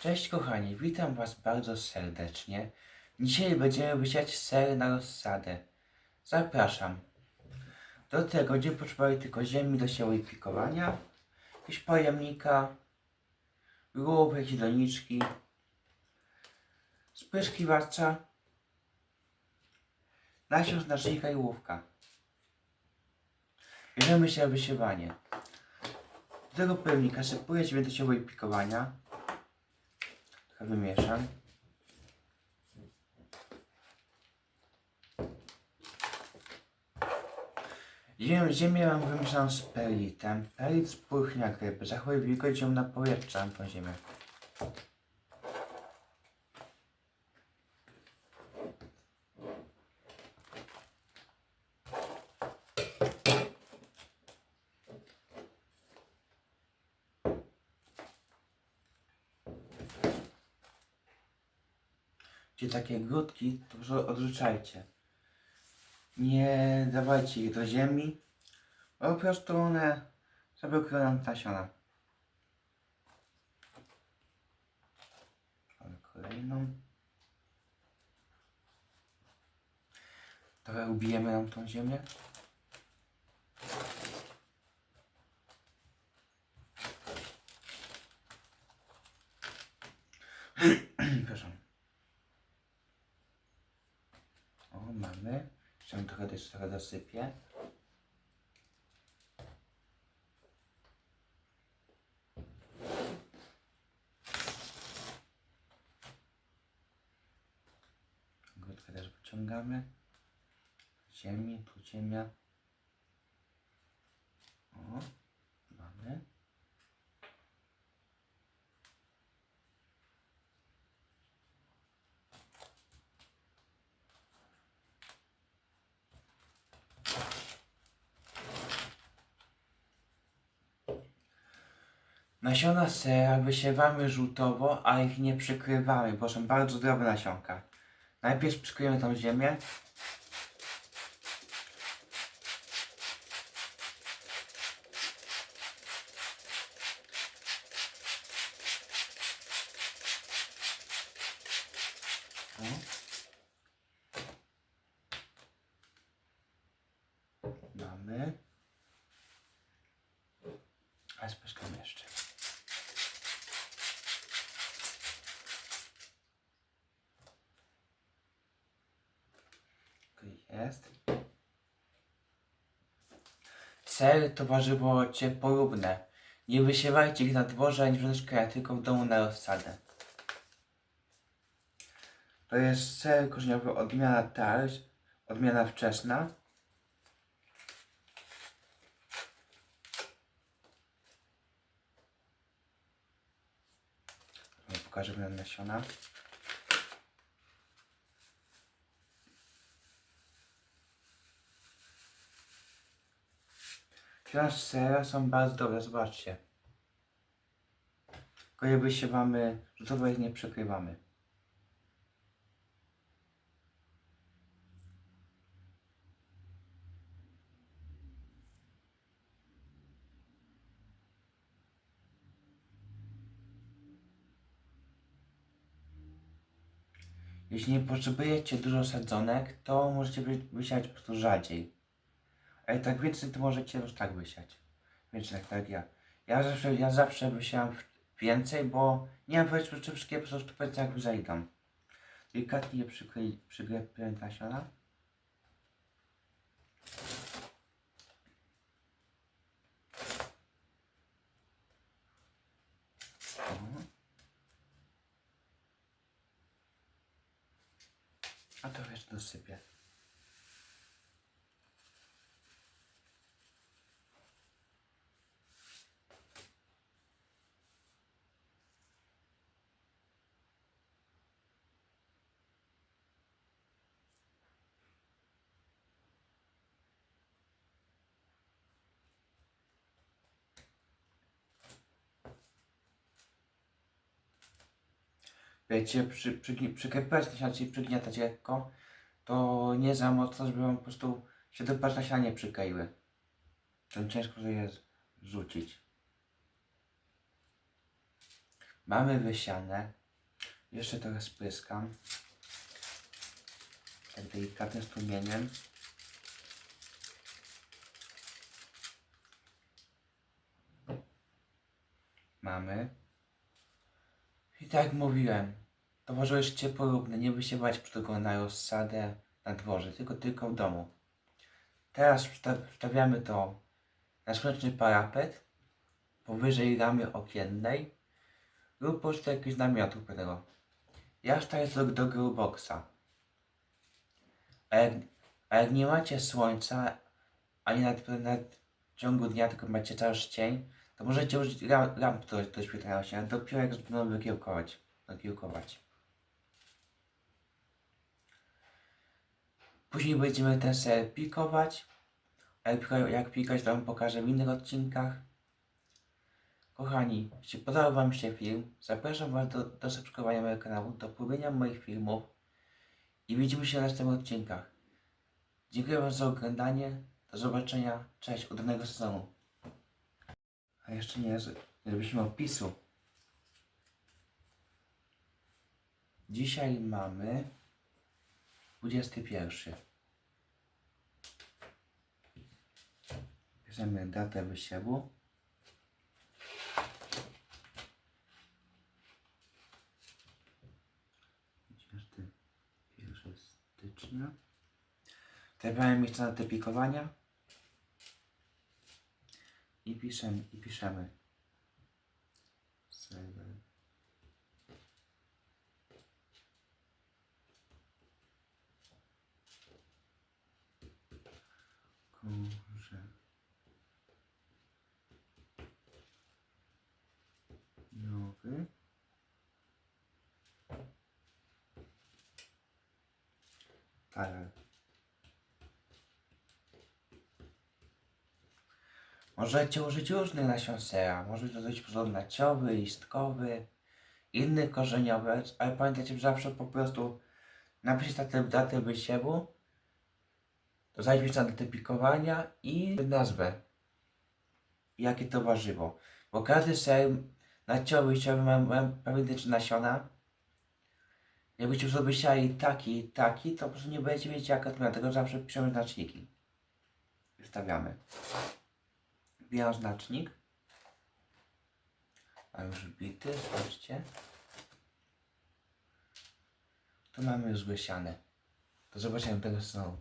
Cześć kochani, witam was bardzo serdecznie. Dzisiaj będziemy wysiać ser na rozsadę. Zapraszam. Do tego będziemy potrzebowali tylko ziemi do siły i pikowania, jakiegoś pojemnika, lub jakieś doniczki, spryskiwacza, nasion znacznika i łówka. Bierzemy się wysiewanie. Do tego pojemnika do siły i pikowania. Trochę wymieszam. Ziemię, ziemię mam wymieszaną z perlitem. Perlit spłychnia gryby. Zachowuje wilgoć ją napowietrzam tą ziemię. Gdzie takie grudki, to proszę odrzucajcie. Nie dawajcie ich do ziemi, bo po prostu one zablokują nam nasiona. Mamy kolejną. Trochę ubijemy nam tą ziemię. Przepraszam. O, mamy. Trochę też trochę dosypię. Grudkę też wyciągamy. Ziemi, tu ziemia. O, mamy. Nasiona sera wysiewamy żółtowo, a ich nie przykrywamy, bo są bardzo zdrowe nasionka. Najpierw przykryjemy tą ziemię. Mamy. A speszkamy jeszcze. Tu Jest. Sery to warzywo ciepłolubne. Nie wysiewajcie ich na dworze ani w rzeczkach, tylko w domu na rozsadę. To jest ser korzeniowy odmiana tarć, odmiana wczesna. Pokażę wam nasiona. Wciąż sera są bardzo dobre, zobaczcie. Tylko je wysiewamy, rzutowo ich nie przekrywamy. Jeśli nie potrzebujecie dużo sadzonek, to możecie wy- wysiać po prostu rzadziej. Ale tak więcej, to możecie już tak wysiać. Więc tak, tak ja. Ja zawsze, ja zawsze wysiałam więcej, bo nie mam powiedzmy, czy wszystkie po prostu powiedzmy jak zejdą. Delikatnie je przykryj, przyglepię nasiona. A to jeszcze dosypię. Wiecie, przy, przy, przyklepać nasiona, czyli przygniatać lekko, to nie za mocno, żeby po prostu się do pacznasia nie przykleiły. To ciężko je rzucić. Mamy wysiane. Jeszcze trochę spryskam. Tak delikatnym strumieniem. Mamy. I tak mówiłem, to może już ciepłolubne, nie by się bać tylko na rozsadę na dworze, tylko tylko w domu. Teraz wsta- wstawiamy to na słoneczny parapet powyżej ramy okiennej lub po prostu jakiegoś namiotu pewnego. Ja wstaję do, do grillboxa. A jak, a jak nie macie słońca, ani nad w ciągu dnia, tylko macie cały cień, to możecie użyć lamp do, do świetlenia się, dopiero jak będą. Wykiełkować. Później będziemy ten ser pikować. Jak, pika- jak pikać, to wam pokażę w innych odcinkach. Kochani, jeśli podobał Wam się film, zapraszam Was do, do subskrybowania mojego kanału, do polubienia moich filmów i widzimy się na następnych odcinkach. Dziękuję Wam za oglądanie. Do zobaczenia. Cześć, udanego sezonu. A jeszcze nie, z- żebyśmy opisu. Dzisiaj mamy 21. Bierzemy datę wysiewu. Stycznia. Trafiamy miejsce na te pikowania. I piszemy, i piszemy. Serwer. Kurze. Nowy. Taler. Możecie użyć różnych nasion sera. Możecie dodać przyrząd naciowy, listkowy, inny korzeniowy, ale pamiętajcie, że zawsze po prostu napiszcie datę, datę wysiewu, dodać na datę pikowania i nazwę. Jakie to warzywo. Bo każdy ser naciowy i siowy ma, ma pamiętać nasiona. Jakbyście sobie siali taki taki, to po prostu nie będziecie wiedzieć jaka to miała, dlatego zawsze piszemy znaczniki. Wystawiamy. Wbijam znacznik. A już bity, zobaczcie. Tu mamy już wysiane. Do zobaczenia tego znowu.